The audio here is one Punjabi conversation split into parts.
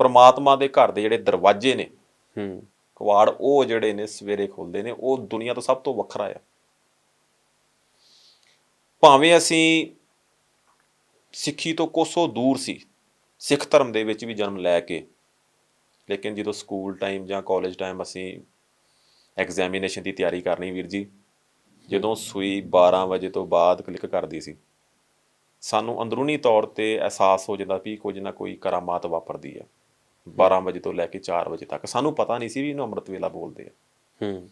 ਪ੍ਰਮਾਤਮਾ ਦੇ ਘਰ ਦੇ ਜਿਹੜੇ ਦਰਵਾਜ਼ੇ ਨੇ ਹੂੰ। ਕਵਾੜ ਉਹ ਜਿਹੜੇ ਨੇ ਸਵੇਰੇ ਖੁੱਲਦੇ ਨੇ ਉਹ ਦੁਨੀਆ ਤੋਂ ਸਭ ਤੋਂ ਵੱਖਰਾ ਆ। ਭਾਵੇਂ ਅਸੀਂ ਸਿੱਖੀ ਤੋਂ ਕੋਸੋਂ ਦੂਰ ਸੀ ਸਿੱਖ ਧਰਮ ਦੇ ਵਿੱਚ ਵੀ ਜਨਮ ਲੈ ਕੇ ਲੇਕਿਨ ਜਦੋਂ ਸਕੂਲ ਟਾਈਮ ਜਾਂ ਕਾਲਜ ਟਾਈਮ ਅਸੀਂ ਐਗਜ਼ਾਮੀਨੇਸ਼ਨ ਦੀ ਤਿਆਰੀ ਕਰਨੀ ਵੀਰ ਜੀ ਜਦੋਂ ਸੂਈ 12 ਵਜੇ ਤੋਂ ਬਾਅਦ ਕਲਿੱਕ ਕਰਦੀ ਸੀ ਸਾਨੂੰ ਅੰਦਰੂਨੀ ਤੌਰ ਤੇ ਅਹਿਸਾਸ ਹੋ ਜਾਂਦਾ ਵੀ ਕੁਝ ਨਾ ਕੋਈ ਕਰਾਮਾਤ ਵਾਪਰਦੀ ਹੈ 12 ਵਜੇ ਤੋਂ ਲੈ ਕੇ 4 ਵਜੇ ਤੱਕ। ਸਾਨੂੰ ਪਤਾ ਨਹੀਂ ਸੀ ਵੀ ਇਹਨੂੰ ਅੰਮ੍ਰਿਤ ਵੇਲਾ ਬੋਲਦੇ ਆ। ਹੂੰ।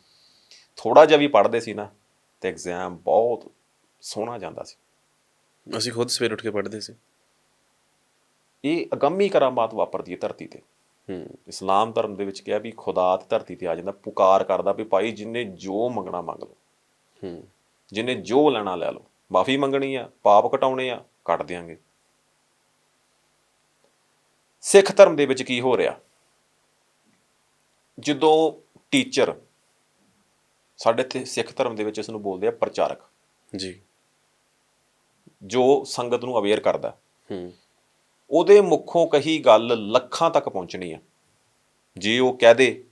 ਥੋੜਾ ਜਿਹਾ ਵੀ ਪੜ੍ਹਦੇ ਸੀ ਨਾ ਤੇ ਐਗਜ਼ਾਮ ਬਹੁਤ ਸੋਹਣਾ ਜਾਂਦਾ ਸੀ। ਅਸੀਂ ਖੁਦ ਸਵੇਰ ਉੱਠ ਕੇ ਪੜ੍ਹਦੇ ਸੀ। ਇਹ ਅਗੰਮੀ ਕਰਾਮਾਤ ਵਾਪਰਦੀ ਹੈ ਧਰਤੀ ਤੇ। ਹੂੰ। ਇਸਲਾਮ ਧਰਮ ਦੇ ਵਿੱਚ ਕਿਹਾ ਵੀ ਖੁਦਾ ਤੇ ਧਰਤੀ ਤੇ ਆ ਜਾਂਦਾ ਪੁਕਾਰ ਕਰਦਾ ਵੀ ਭਾਈ ਜਿੰਨੇ ਜੋ ਮੰਗਣਾ ਮੰਗ ਲਓ। ਹੂੰ। ਜਿੰਨੇ ਜੋ ਲੈਣਾ ਲੈ ਲਓ। ਮਾਫੀ ਮੰਗਣੀ ਆ ਪਾਪ ਘਟਾਉਣੇ ਆ ਕੱਟ ਦਿਆਂਗੇ। ਸਿੱਖ ਧਰਮ ਦੇ ਵਿੱਚ ਕੀ ਹੋ ਰਿਹਾ? ਜਦੋਂ ਟੀਚਰ ਸਾਡੇ ਇੱਥੇ ਸਿੱਖ ਧਰਮ ਦੇ ਵਿੱਚ ਇਸ ਨੂੰ ਬੋਲਦੇ ਆ ਪ੍ਰਚਾਰਕ। ਜੀ। ਜੋ ਸੰਗਤ ਨੂੰ ਅਵੇਅਰ ਕਰਦਾ। ਹੂੰ। ਉਹਦੇ ਮੁਖੋਂ ਕਹੀ ਗੱਲ ਲੱਖਾਂ ਤੱਕ ਪਹੁੰਚਣੀ ਆ। ਜੇ ਉਹ ਕਹਿ ਦੇ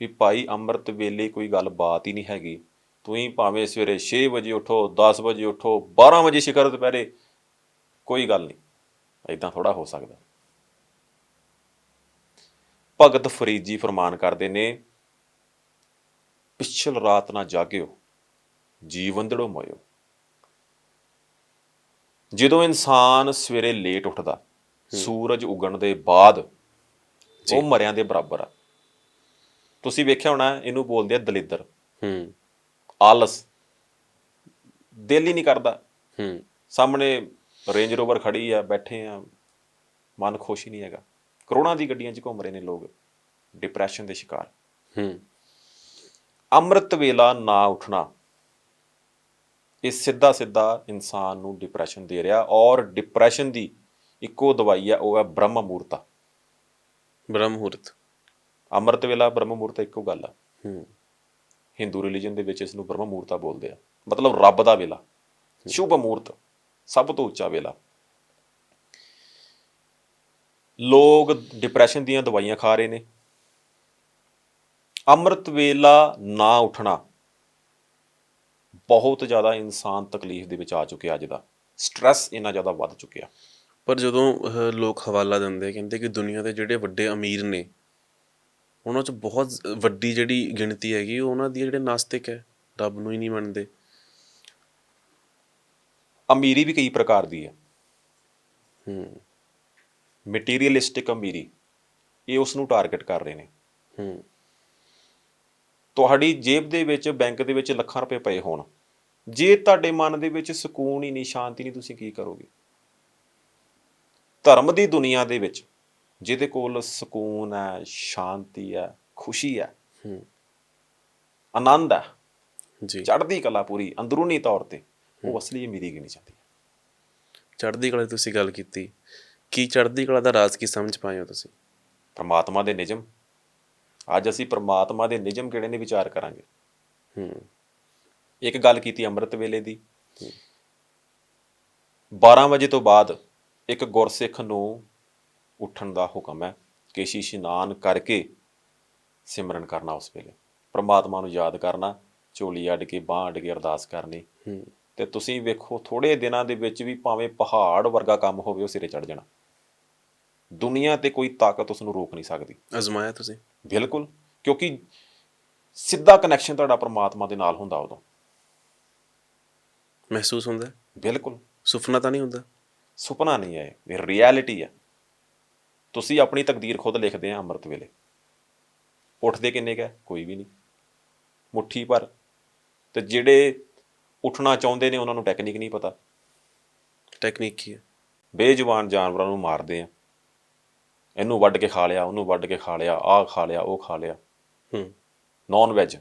ਵੀ ਭਾਈ ਅੰਮ੍ਰਿਤ ਵੇਲੇ ਕੋਈ ਗੱਲ ਬਾਤ ਹੀ ਨਹੀਂ ਹੈਗੀ ਤੁਸੀਂ ਭਾਵੇਂ ਸਵੇਰੇ 6 ਵਜੇ ਉੱਠੋ 10 ਵਜੇ ਉੱਠੋ 12 ਵਜੇ ਸ਼ਿਖਰ ਦੁਪਹਿਰੇ ਕੋਈ ਗੱਲ ਨਹੀਂ। ਐਦਾਂ ਥੋੜਾ ਹੋ ਸਕਦਾ। ਭਗਤ ਫਰੀਦ ਜੀ ਫਰਮਾਨ ਕਰਦੇ ਨੇ ਪਿਛਲ ਰਾਤ ਨਾ ਜਾਗਿਓ ਜੀਵੰਦੜੋ ਮੋਇਓ ਜਦੋਂ ਇਨਸਾਨ ਸਵੇਰੇ ਲੇਟ ਉੱਠਦਾ ਸੂਰਜ ਉਗਣ ਦੇ ਬਾਅਦ ਉਹ ਮਰਿਆਂ ਦੇ ਬਰਾਬਰ ਆ। ਤੁਸੀਂ ਵੇਖਿਆ ਹੋਣਾ ਇਹਨੂੰ ਬੋਲਦੇ ਆ ਦਲਿੱਦਰ। ਹੂੰ। ਆਲਸ। ਦਿਲ ਹੀ ਨਹੀਂ ਕਰਦਾ। ਹੂੰ। ਸਾਹਮਣੇ ਰੇਂਜ ਰੋਵਰ ਖੜੀ ਆ ਬੈਠੇ ਆ ਮਨ ਖੁਸ਼ ਹੀ ਨਹੀਂ ਹੈਗਾ। ਕਰੋੜਾਂ ਦੀ ਗੱਡੀਆਂ 'ਚ ਘੁੰਮ ਰਹੇ ਨੇ ਲੋਕ ਡਿਪਰੈਸ਼ਨ ਦੇ ਸ਼ਿਕਾਰ। ਹੂੰ। ਅੰਮ੍ਰਿਤ ਵੇਲਾ ਨਾ ਉੱਠਣਾ ਇਹ ਸਿੱਧਾ ਸਿੱਧਾ ਇਨਸਾਨ ਨੂੰ ਡਿਪਰੈਸ਼ਨ ਦੇ ਰਿਹਾ ਔਰ ਡਿਪਰੈਸ਼ਨ ਦੀ ਇੱਕੋ ਦਵਾਈ ਆ ਉਹ ਹੈ ਬ੍ਰਹਮ ਮੂਰਤਾ। ਬ੍ਰਹਮ ਮੁਹੂਰਤ ਅੰਮ੍ਰਿਤ ਵੇਲਾ ਬ੍ਰਹਮ ਮੂਰਤਾ ਇੱਕੋ ਗੱਲ ਆ। ਹੂੰ। ਹਿੰਦੂ ਰਿਲੀਜਨ ਦੇ ਵਿੱਚ ਇਸ ਨੂੰ ਬ੍ਰਹਮ ਮੂਰਤਾ ਬੋਲਦੇ ਆ। ਮਤਲਬ ਰੱਬ ਦਾ ਵੇਲਾ। ਸ਼ੁਭ ਮੂਰਤ ਸਭ ਤੋਂ ਉੱਚਾ ਵੇਲਾ। ਲੋਕ ਡਿਪਰੈਸ਼ਨ ਦੀਆਂ ਦਵਾਈਆਂ ਖਾ ਰਹੇ ਨੇ। ਅੰਮ੍ਰਿਤ ਵੇਲਾ ਨਾ ਉੱਠਣਾ ਬਹੁਤ ਜ਼ਿਆਦਾ ਇਨਸਾਨ ਤਕਲੀਫ ਦੇ ਵਿੱਚ ਆ ਚੁੱਕਿਆ ਅੱਜ ਦਾ। ਸਟ੍ਰੈਸ ਇੰਨਾ ਜ਼ਿਆਦਾ ਵੱਧ ਚੁੱਕਿਆ। ਪਰ ਜਦੋਂ ਅਹ, ਲੋਕ ਹਵਾਲਾ ਦਿੰਦੇ ਕਹਿੰਦੇ ਕਿ ਦੁਨੀਆ ਦੇ ਜਿਹੜੇ ਵੱਡੇ ਅਮੀਰ ਨੇ ਉਹਨਾਂ 'ਚ ਬਹੁਤ ਜ਼- ਵੱਡੀ ਜਿਹੜੀ ਗਿਣਤੀ ਹੈਗੀ ਉਹ ਉਹਨਾਂ ਦੀ ਜਿਹੜੇ ਨਾਸਤਿਕ ਹੈ ਰੱਬ ਨੂੰ ਹੀ ਨਹੀਂ ਮੰਨਦੇ। ਅਮੀਰੀ ਵੀ ਕਈ ਪ੍ਰਕਾਰ ਦੀ ਹੈ। ਹੂੰ। ਮਟੀਰੀਅਲਿਸਟਿਕ ਅਮੀਰੀ ਇਹ ਉਸ ਨੂੰ ਟਾਰਗੇਟ ਕਰ ਰਹੇ ਨੇ। ਹੂੰ। ਤੁਹਾਡੀ ਜੇਬ ਦੇ ਵਿੱਚ ਬੈਂਕ ਦੇ ਵਿੱਚ ਲੱਖਾਂ ਰੁਪਏ ਪਏ ਹੋਣ। ਜੇ ਤੁਹਾਡੇ ਮਨ ਦੇ ਵਿੱਚ ਸਕੂਨ ਹੀ ਨਹੀਂ ਸ਼ਾਂਤੀ ਨਹੀਂ ਤੁਸੀਂ ਕੀ ਕਰੋਗੇ? ਧਰਮ ਦੀ ਦੁਨੀਆ ਦੇ ਵਿੱਚ ਜਿਹਦੇ ਕੋਲ ਸਕੂਨ ਹੈ ਸ਼ਾਂਤੀ ਹੈ ਖੁਸ਼ੀ ਹੈ ਹੂੰ। ਆਨੰਦ ਹੈ ਜੀ। ਚੜ੍ਹਦੀ ਕਲਾ ਪੂਰੀ ਅੰਦਰੂਨੀ ਤੌਰ ਤੇ ਉਹ ਅਸਲੀ ਅਮੀਰੀ ਗਿਣੀ ਜਾਂਦੀ ਹੈ। ਚੜ੍ਹਦੀ ਕਲਾ ਤੁਸੀਂ ਗੱਲ ਕੀਤੀ। ਕੀ ਚੜ੍ਹਦੀ ਕਲਾ ਦਾ ਰਾਜ਼ ਕੀ ਸਮਝ ਪਾਏ ਹੋ ਤੁਸੀਂ? ਪ੍ਰਮਾਤਮਾ ਦੇ ਨਿਯਮ। ਅੱਜ ਅਸੀਂ ਪ੍ਰਮਾਤਮਾ ਦੇ ਨਿਯਮ ਕਿਹੜੇ ਨੇ ਵਿਚਾਰ ਕਰਾਂਗੇ? ਹੂੰ। ਇੱਕ ਗੱਲ ਕੀਤੀ ਅੰਮ੍ਰਿਤ ਵੇਲੇ ਦੀ। 12 ਵਜੇ ਤੋਂ ਬਾਅਦ ਇੱਕ ਗੁਰਸਿੱਖ ਨੂੰ ਉੱਠਣ ਦਾ ਹੁਕਮ ਹੈ ਕੇਸ਼ੀ ਇਸ਼ਨਾਨ ਕਰਕੇ ਸਿਮਰਨ ਕਰਨਾ ਉਸ ਵੇਲੇ। ਪ੍ਰਮਾਤਮਾ ਨੂੰ ਯਾਦ ਕਰਨਾ ਝੋਲੀ ਅੱਡ ਕੇ ਬਾਂਹ ਅੱਡ ਕੇ ਅਰਦਾਸ ਕਰਨੀ। ਹੂੰ। ਤੇ ਤੁਸੀਂ ਵੇਖੋ ਥੋੜੇ ਦਿਨਾਂ ਦੇ ਵਿੱਚ ਵੀ ਭਾਵੇਂ ਪਹਾੜ ਵਰਗਾ ਕੰਮ ਹੋਵੇ ਉਹ ਸਿਰੇ ਚੜ ਜਾਣਾ। ਦੁਨੀਆ ਤੇ ਕੋਈ ਤਾਕਤ ਉਸ ਨੂੰ ਰੋਕ ਨਹੀਂ ਸਕਦੀ। ਅਜ਼ਮਾਇਆ ਤੁਸੀਂ? ਬਿਲਕੁਲ ਕਿਉਂਕਿ ਸਿੱਧਾ ਕਨੈਕਸ਼ਨ ਤੁਹਾਡਾ ਪ੍ਰਮਾਤਮਾ ਦੇ ਨਾਲ ਹੁੰਦਾ ਉਦੋਂ। ਮਹਿਸੂਸ ਹੁੰਦਾ? ਬਿਲਕੁਲ। ਸੁਪਨਾ ਤਾਂ ਨਹੀਂ ਹੁੰਦਾ? ਸੁਪਨਾ ਨਹੀਂ ਹੈ ਇਹ ਰਿਐਲਿਟੀ ਹੈ। ਤੁਸੀਂ ਆਪਣੀ ਤਕਦੀਰ ਖੁਦ ਲਿਖਦੇ ਆ ਅੰਮ੍ਰਿਤ ਵੇਲੇ। ਉੱਠਦੇ ਕਿੰਨੇ ਕਾ ਕੋਈ ਵੀ ਨਹੀਂ। ਮੁੱਠੀ ਭਰ। ਤੇ ਜਿਹੜੇ ਉੱਠਣਾ ਚਾਹੁੰਦੇ ਨੇ ਉਹਨਾਂ ਨੂੰ ਟੈਕਨੀਕ ਨਹੀਂ ਪਤਾ। ਟੈਕਨੀਕ ਕੀ ਹੈ? ਬੇਜਵਾਨ ਜਾਨਵਰਾਂ ਨੂੰ ਮਾਰਦੇ ਆ। ਇਹਨੂੰ ਵੱਢ ਕੇ ਖਾ ਲਿਆ ਉਹਨੂੰ ਵੱਢ ਕੇ ਖਾ ਲਿਆ ਆਹ ਖਾ ਲਿਆ ਉਹ ਖਾ ਲਿਆ। ਹੂੰ। ਨਾਨ ਵੈਜ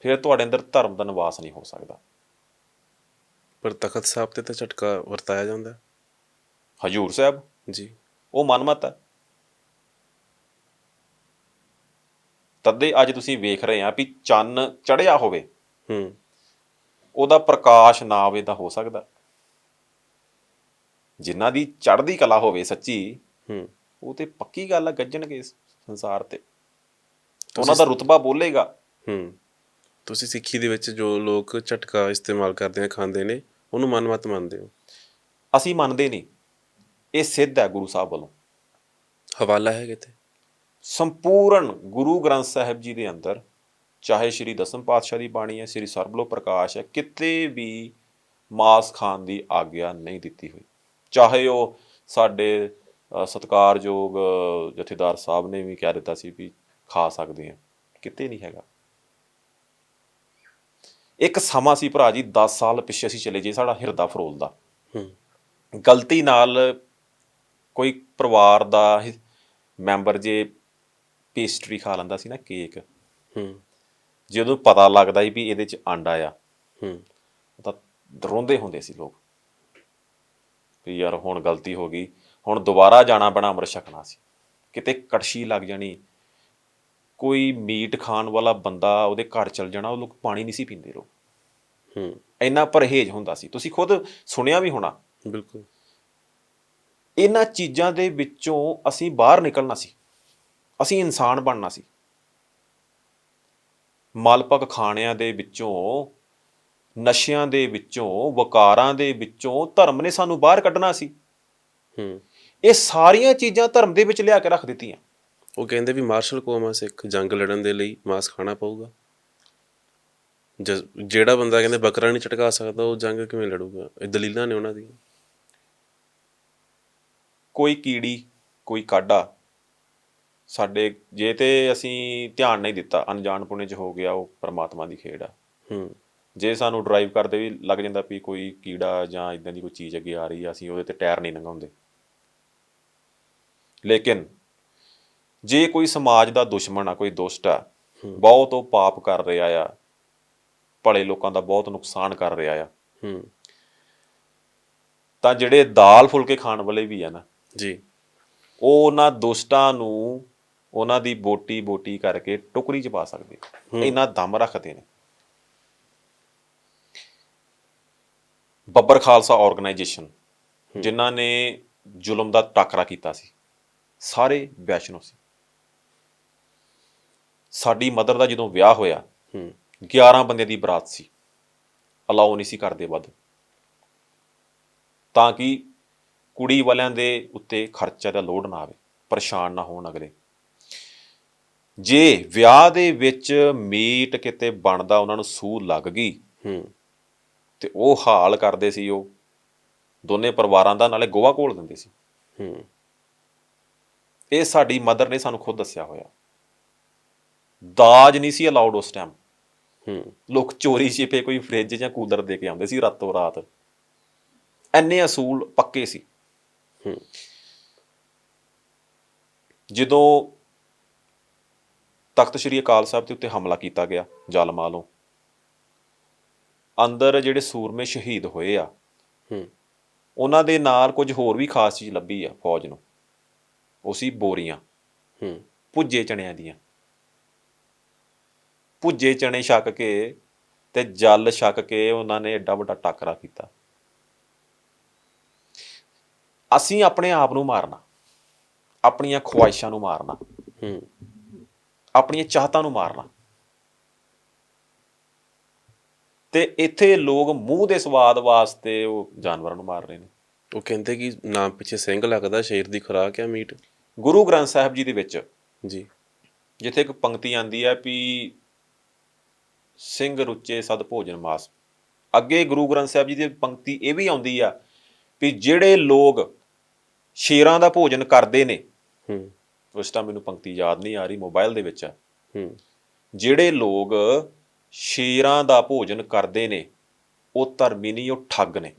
ਫਿਰ ਤੁਹਾਡੇ ਅੰਦਰ ਧਰਮ ਦਾ ਨਿਵਾਸ ਨਹੀਂ ਹੋ ਸਕਦਾ। ਪਰ ਤਖਤ ਸਾਹਿਬ ਤੇ ਤਾਂ ਝਟਕਾ ਵਰਤਾਇਆ ਜਾਂਦਾ। ਹਜੂਰ ਸਾਹਿਬ? ਜੀ। ਉਹ ਮਨਮਤ ਹੈ। ਤਦੇ ਅੱਜ ਤੁਸੀਂ ਵੇਖ ਰਹੇ ਆ ਵੀ ਚੰਨ ਚੜਿਆ ਹੋਵੇ। ਹੂੰ। ਉਹਦਾ ਪ੍ਰਕਾਸ਼ ਨਾ ਆਵੇ ਤਾਂ ਹੋ ਸਕਦਾ। ਜਿਨ੍ਹਾਂ ਦੀ ਚੜ੍ਹਦੀ ਕਲਾ ਹੋਵੇ ਸੱਚੀ ਹੂੰ। ਉਹ ਤੇ ਪੱਕੀ ਗੱਲ ਆ ਗੱਜਣਗੇ ਇਸ ਸੰਸਾਰ ਤੇ। ਉਹਨਾਂ ਦਾ ਰੁਤਬਾ ਬੋਲੇਗਾ। ਹੂੰ। ਤੁਸੀਂ ਸਿੱਖੀ ਦੇ ਵਿੱਚ ਜੋ ਲੋਕ ਝਟਕਾ ਇਸਤੇਮਾਲ ਕਰਦੇ ਆ ਖਾਂਦੇ ਨੇ ਉਹਨੂੰ ਮਨਮਤ ਮੰਨਦੇ ਹੋ? ਅਸੀਂ ਮੰਨਦੇ ਨਹੀਂ। ਇਹ ਸਿੱਧ ਹੈ ਗੁਰੂ ਸਾਹਿਬ ਵੱਲੋਂ। ਹਵਾਲਾ ਹੈ ਕਿਤੇ ਸੰਪੂਰਨ ਗੁਰੂ ਗ੍ਰੰਥ ਸਾਹਿਬ ਜੀ ਦੇ ਅੰਦਰ ਚਾਹੇ ਸ੍ਰੀ ਦਸਮ ਪਾਤਸ਼ਾਹ ਦੀ ਬਾਣੀ ਹੈ ਸ੍ਰੀ ਸਰਬਲੋ ਪ੍ਰਕਾਸ਼ ਹੈ ਕਿਤੇ ਵੀ ਮਾਸ ਖਾਣ ਦੀ ਆਗਿਆ ਨਹੀਂ ਦਿੱਤੀ ਹੋਈ। ਚਾਹੇ ਉਹ ਸਾਡੇ ਸਤਿਕਾਰਯੋਗ ਜਥੇਦਾਰ ਸਾਹਿਬ ਨੇ ਵੀ ਕਹਿ ਦਿੱਤਾ ਸੀ ਵੀ ਖਾ ਸਕਦੇ ਆ ਕਿਤੇ ਨਹੀਂ ਹੈਗਾ। ਇੱਕ ਸਮਾਂ ਸੀ ਭਰਾ ਜੀ 10 ਸਾਲ ਪਿੱਛੇ ਅਸੀਂ ਚਲੇ ਜੇ ਸਾਡਾ ਹਿਰਦਾ ਫਰੋਲਦਾ ਗਲਤੀ ਨਾਲ ਕੋਈ ਪਰਿਵਾਰ ਦਾ ਮੈਂਬਰ ਜੇ ਪੇਸਟਰੀ ਖਾ ਲੈਂਦਾ ਸੀ ਨਾ ਕੇਕ। ਹੂੰ। ਜਦੋਂ ਪਤਾ ਲੱਗਦਾ ਸੀ ਵੀ ਇਹਦੇ ਚ ਆਂਡਾ ਆ ਹੂੰ। ਤਾਂ ਰੋਂਦੇ ਹੁੰਦੇ ਸੀ ਲੋਕ। ਵੀ ਯਾਰ ਹੁਣ ਗਲਤੀ ਹੋ ਗਈ। ਹੁਣ ਦੁਬਾਰਾ ਜਾਣਾ ਬਣਾ ਅੰਮ੍ਰਿਤ ਛਕਣਾ ਸੀ। ਕਿਤੇ ਕੜਛੀ ਲੱਗ ਜਾਣੀ। ਕੋਈ ਮੀਟ ਖਾਣ ਵਾਲਾ ਬੰਦਾ ਉਹਦੇ ਘਰ ਚਲ ਜਾਣਾ ਉਹ ਲੋਕ ਪਾਣੀ ਨਹੀਂ ਸੀ ਪੀਂਦੇ ਲੋਕ ਹੂੰ। ਇੰਨਾ ਪਰਹੇਜ਼ ਹੁੰਦਾ ਸੀ। ਤੁਸੀਂ ਖੁਦ ਸੁਣਿਆ ਵੀ ਹੋਣਾ। ਬਿਲਕੁਲ। ਇਹਨਾਂ ਚੀਜ਼ਾਂ ਦੇ ਵਿੱਚੋਂ ਅਸੀਂ ਬਾਹਰ ਨਿਕਲਣਾ ਸੀ। ਅਸੀਂ ਇਨਸਾਨ ਬਣਨਾ ਸੀ। ਮਲਪਕ ਖਾਣਿਆਂ ਦੇ ਵਿੱਚੋਂ ਨਸ਼ਿਆਂ ਦੇ ਵਿੱਚੋਂ ਵਕਾਰਾਂ ਦੇ ਵਿੱਚੋਂ ਧਰਮ ਨੇ ਸਾਨੂੰ ਬਾਹਰ ਕੱਢਣਾ ਸੀ। ਹੂੰ। ਇਹ ਸਾਰੀਆਂ ਚੀਜ਼ਾਂ ਧਰਮ ਦੇ ਵਿੱਚ ਲਿਆ ਕੇ ਰੱਖ ਦਿੱਤੀਆਂ। ਉਹ ਕਹਿੰਦੇ ਵੀ ਮਾਰਸ਼ਲ ਕੌਮ ਸਿੱਖ ਜੰਗ ਲੜਨ ਦੇ ਲਈ ਮਾਸ ਖਾਣਾ ਪਊਗਾ। ਜਿਹੜਾ ਬੰਦਾ ਕਹਿੰਦੇ ਬੱਕਰਾ ਨਹੀਂ ਝਟਕਾ ਸਕਦਾ ਉਹ ਜੰਗ ਕਿਵੇਂ ਲੜੂਗਾ? ਇਹ ਦਲੀਲਾਂ ਨੇ ਉਹਨਾਂ ਦੀਆਂ। ਕੋਈ ਕੀੜੀ ਕੋਈ ਕਾਡਾ ਸਾਡੇ ਜੇ ਤੇ ਅਸੀਂ ਧਿਆਨ ਨਹੀਂ ਦਿੱਤਾ ਅਣਜਾਣਪੁਣੇ ਚ ਹੋ ਗਿਆ ਉਹ ਪਰਮਾਤਮਾ ਦੀ ਖੇਡ ਆ। ਹੂੰ। ਜੇ ਸਾਨੂੰ ਡਰਾਈਵ ਕਰਦੇ ਵੀ ਲੱਗ ਜਾਂਦਾ ਵੀ ਕੋਈ ਕੀੜਾ ਜਾਂ ਇਦਾਂ ਦੀ ਕੋਈ ਚੀਜ਼ ਅੱਗੇ ਆ ਰਹੀ ਆ ਅਸੀਂ ਉਹਦੇ ਤੇ ਟਾਇਰ ਨਹੀਂ ਲੰਘਾਉਂਦੇ। ਲੇਕਿਨ ਜੇ ਕੋਈ ਸਮਾਜ ਦਾ ਦੁਸ਼ਮਣ ਆ ਕੋਈ ਦੁਸ਼ਟ ਆ ਬਹੁਤ ਉਹ ਪਾਪ ਕਰ ਰਿਹਾ ਆ ਭਲੇ ਲੋਕਾਂ ਦਾ ਬਹੁਤ ਨੁਕਸਾਨ ਕਰ ਰਿਹਾ ਆ। ਹੂੰ। ਤਾਂ ਜਿਹੜੇ ਦਾਲ ਫੁਲਕੇ ਖਾਣ ਵਾਲੇ ਵੀ ਆ ਨਾ ਜੀ। ਉਹ ਉਹਨਾਂ ਦੁਸ਼ਟਾਂ ਨੂੰ ਉਹਨਾਂ ਦੀ ਬੋਟੀ ਬੋਟੀ ਕਰਕੇ ਟੁਕਰੀ 'ਚ ਪਾ ਸਕਦੇ ਇੰਨਾ ਦਮ ਰੱਖਦੇ ਨੇ। ਬੱਬਰ ਖਾਲਸਾ ਆਰਗੇਨਾਈਜੇਸ਼ਨ ਜਿਨ੍ਹਾਂ ਨੇ ਜ਼ੁਲਮ ਦਾ ਟਾਕਰਾ ਕੀਤਾ ਸੀ। ਸਾਰੇ ਵੈਸ਼ਨੋ ਸੀ। ਸਾਡੀ ਮਦਰ ਦਾ ਜਦੋਂ ਵਿਆਹ ਹੋਇਆ ਹੂੰ। 11 ਬੰਦੇ ਦੀ ਬਰਾਤ ਸੀ। ਅਲਾਉ ਨਹੀਂ ਸੀ ਕਰਦੇ ਵੱਧ। ਤਾਂ ਕਿ ਕੁੜੀ ਵਾਲਿਆਂ ਦੇ ਉੱਤੇ ਖਰਚਾ ਦਾ ਲੋਡ ਨਾ ਆਵੇ ਪਰੇਸ਼ਾਨ ਨਾ ਹੋਣ ਅਗਲੇ। ਜੇ ਵਿਆਹ ਦੇ ਵਿੱਚ ਮੀਟ ਕਿਤੇ ਬਣਦਾ ਉਹਨਾਂ ਨੂੰ ਸੂ ਲੱਗ ਗਈ ਹੂੰ। ਤੇ ਉਹ ਹਾਲ ਕਰਦੇ ਸੀ ਉਹ। ਦੋਨੇ ਪਰਿਵਾਰਾਂ ਦਾ ਨਾਲੇ ਗੋਵਾ ਘੋਲ ਦਿੰਦੇ ਸੀ। ਹੂੰ। ਇਹ ਸਾਡੀ ਮਦਰ ਨੇ ਸਾਨੂੰ ਖੁਦ ਦੱਸਿਆ ਹੋਇਆ। ਦਾਜ ਨਹੀਂ ਸੀ ਅਲਾਉਡ ਉਸ ਟਾਈਮ ਹੂੰ। ਲੋਕ ਚੋਰੀ ਛਿਪੇ ਕੋਈ ਫ੍ਰਿਜ ਜਾਂ ਕੂਲਰ ਦੇ ਕੇ ਆਉਂਦੇ ਸੀ ਰਾਤੋਂ ਰਾਤ। ਐਨੇ ਅਸੂਲ ਪੱਕੇ ਸੀ। ਹੂੰ। ਜਦੋਂ ਤਖਤ ਸ੍ਰੀ ਅਕਾਲ ਸਾਹਿਬ ਦੇ ਉੱਤੇ ਹਮਲਾ ਕੀਤਾ ਗਿਆ ਜ਼ਾਲਮਾਂ ਵੱਲੋਂ ਅੰਦਰ ਜਿਹੜੇ ਸੂਰਮੇ ਸ਼ਹੀਦ ਹੋਏ ਆ ਹੂੰ। ਉਹਨਾਂ ਦੇ ਨਾਲ ਕੁਝ ਹੋਰ ਵੀ ਖਾਸ ਚੀਜ਼ ਲੱਭੀ ਆ ਫੌਜ ਨੂੰ। ਉਹ ਸੀ ਬੋਰੀਆਂ। ਹੂੰ। ਭੁੱਜੇ ਚਣਿਆਂ ਦੀਆਂ। ਭੁੱਜੇ ਚਣੇ ਛਕ ਕੇ ਤੇ ਜਲ ਛਕ ਕੇ ਉਹਨਾਂ ਨੇ ਐਡਾ ਵੱਡਾ ਟੱਕਰਾ ਕੀਤਾ। ਅਸੀਂ ਆਪਣੇ ਆਪ ਨੂੰ ਮਾਰਨਾ ਆਪਣੀਆਂ ਖੁਆਇਸ਼ਾਂ ਨੂੰ ਮਾਰਨਾ ਹੂੰ। ਆਪਣੀਆਂ ਚਾਹਤਾਂ ਨੂੰ ਮਾਰਨਾ। ਤੇ ਇੱਥੇ ਲੋਕ ਮੂੰਹ ਦੇ ਸਵਾਦ ਵਾਸਤੇ ਉਹ ਜਾਨਵਰਾਂ ਨੂੰ ਮਾਰ ਰਹੇ ਨੇ। ਉਹ ਕਹਿੰਦੇ ਕਿ ਨਾਮ ਪਿੱਛੇ ਸਿੰਘ ਲੱਗਦਾ ਸ਼ੇਰ ਦੀ ਖੁਰਾਕ ਆ ਮੀਟ। ਗੁਰੂ ਗ੍ਰੰਥ ਸਾਹਿਬ ਜੀ ਦੇ ਵਿੱਚ ਜੀ। ਜਿੱਥੇ ਇੱਕ ਪੰਕਤੀ ਆਂਦੀ ਹੈ ਵੀ ਸਿੰਘ ਰੁੱਚੇ ਸਦ ਭੋਜਨ ਮਾਸ। ਅੱਗੇ ਗੁਰੂ ਗ੍ਰੰਥ ਸਾਹਿਬ ਜੀ ਦੀ ਪੰਕਤੀ ਇਹ ਵੀ ਆਉਂਦੀ ਆ ਵੀ ਜਿਹੜੇ ਲੋਕ ਸ਼ੇਰਾਂ ਦਾ ਭੋਜਨ ਕਰਦੇ ਨੇ ਹੂੰ। ਉਸ ਟਾਈਮ ਮੈਨੂੰ ਪੰਕਤੀ ਯਾਦ ਨਹੀਂ ਆ ਰਹੀ ਮੋਬਾਈਲ ਦੇ ਵਿੱਚ। ਆ ਹੂੰ। ਜਿਹੜੇ ਲੋਕ ਸ਼ੇਰਾਂ ਦਾ ਭੋਜਨ ਕਰਦੇ ਨੇ ਉਹ ਧਰਮੀ ਨਹੀਂ ਉਹ ਠੱਗ ਨੇ।